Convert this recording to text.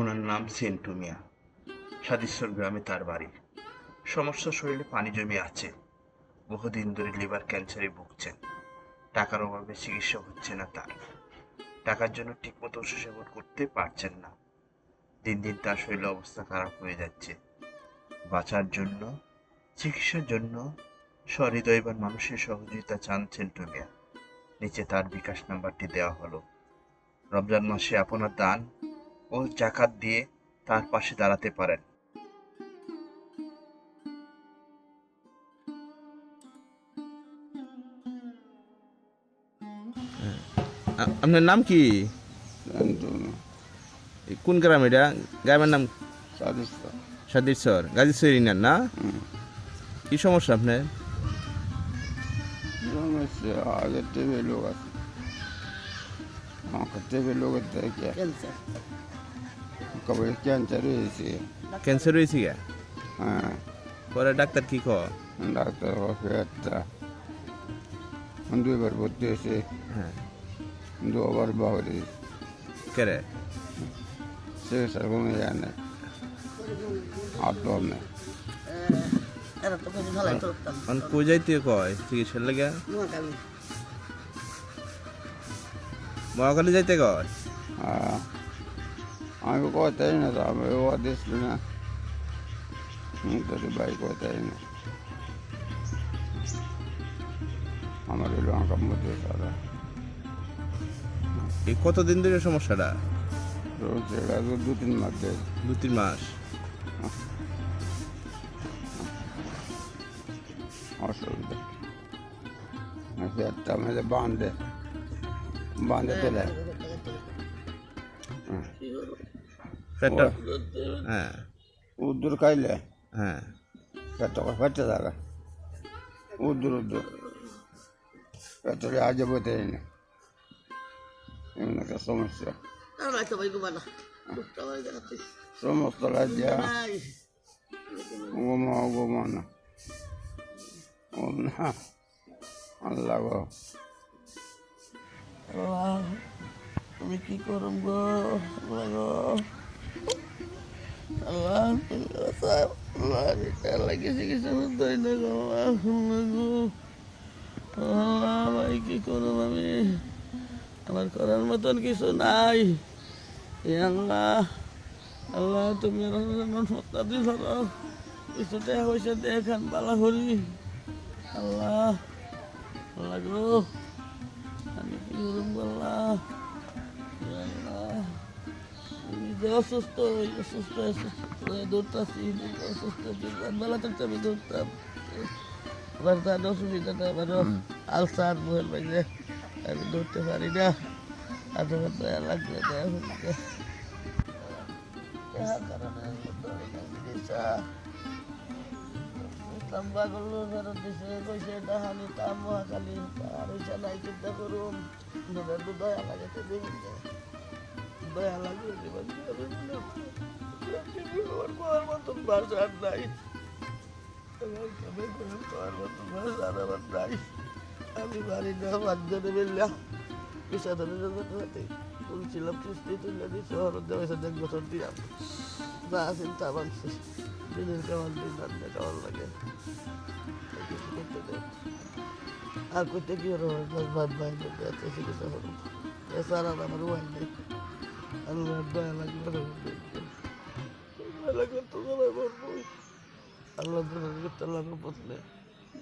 ওনার নাম সেন্টু মিয়া সাদিশ্বর গ্রামে তার বাড়ি। সমস্যা শরীরে পানি জমে আছে। বহুদিন ধরে লিভার ক্যান্সারে ভুগছেন। টাকার অভাবে চিকিৎসা হচ্ছে না তার। টাকার জন্য ঠিকমতো ওষুধ সেবন করতে পারছেন না। দিন দিন তার শরীরের অবস্থা খারাপ হয়ে যাচ্ছে। বাঁচার জন্য, চিকিৎসার জন্য সহৃদয়বান মানুষের সহযোগিতা চান সেন্টু মিয়া নিচে তার বিকাশ নাম্বারটি দেওয়া হলো। রমজান মাসে আপনার দান ও জাকাত দিয়ে তার পাশে দাঁড়াতে পারেন। আপনার নাম কি? এই কোন গ্রাম এটা? গ্রামের নাম? সাদিরসর গাজীশ্বর ইনার না? কি সমস্যা আপনার? সমস্যা আগে টিভি লোক আছে। আমাকে টিভি লোকের থেকে কবে ক্যান্সার হয়েছে ক্যান্সার হয়েছে গা হ্যাঁ পরে ডাক্তার কি ক ডাক্তার কাছে একটা দুইবার ভর্তি হয়েছে হ্যাঁ দুবার বাহরি কেরে চিকিৎসার কোনো ইয়ে নেই হাত পাও নেই এরা তো কিছু মহাকালী যাইতে কয় আমি কোথায় না তো আমি ও দিছিল না। তোর ভাই কোথায় না। আমার হলো আঁকা মধ্যে সারা। এই কতদিন ধরে সমস্যাটা? দু তিন মাস দু তিন মাস। অসুবিধা। পেটটা মেলে বাঁধে। বাঁধে তোলে পেটটা হ্যাঁ। উদ্দুর খাইলে? হ্যাঁ। পেটটা পেটে থাকে উদ্দুর উদ্দুর। পেটে আজ বইতে না। এমন একটা সমস্যা। সমস্ত রাজ্যে ঘুমানো ও না। আল্লাহ আমি কি করব গো? গো। আল্লাহ তুমি। আল্লাহ আল্লাহ, ভাই, কি করব আমি? আমার করার মতন কিছু নাই। আল্লাহ আল্লাহ, তুমি মনটা দি ধরো কিছু টাকা পয়সা দেখান বালা করি আল্লাহ আল্লাহ গো। আল্লাহ যে অসুস্থ অসুস্থ অসুস্থ দৌড়তাছি অসুস্থ বেলা থাকতে আমি দৌড়তাম আবার তার অসুবিধাটা আমার আলসার বল বাইরে আমি দৌড়তে পারি না আর আমার দয়া লাগবে দয়া হচ্ছে কারণে ইসলাম পাগল ফেরত দিছে কইছে ডাহানি তাম মহাকালী আর হইছে নাই চিন্তা করুন নিজের তো দয়া লাগে তো দেখুন দয়া লাগে আমার মতন বাসার নাই আমার মতন বাসার আমার নাই আমি বাড়ি না পাঁচজনে মিললাম পেশাদারের দিনের কেমন দিন রান্না কেমন লাগে। আর করতে কি হলো ভাত ভাই করতে আছে চিকিৎসা করব এছাড়া আমার উপায় নেই আল্লাহ দয়া লাগবে না দয়া লাগবে তো আল্লাহ করতে আল্লাহর পথলে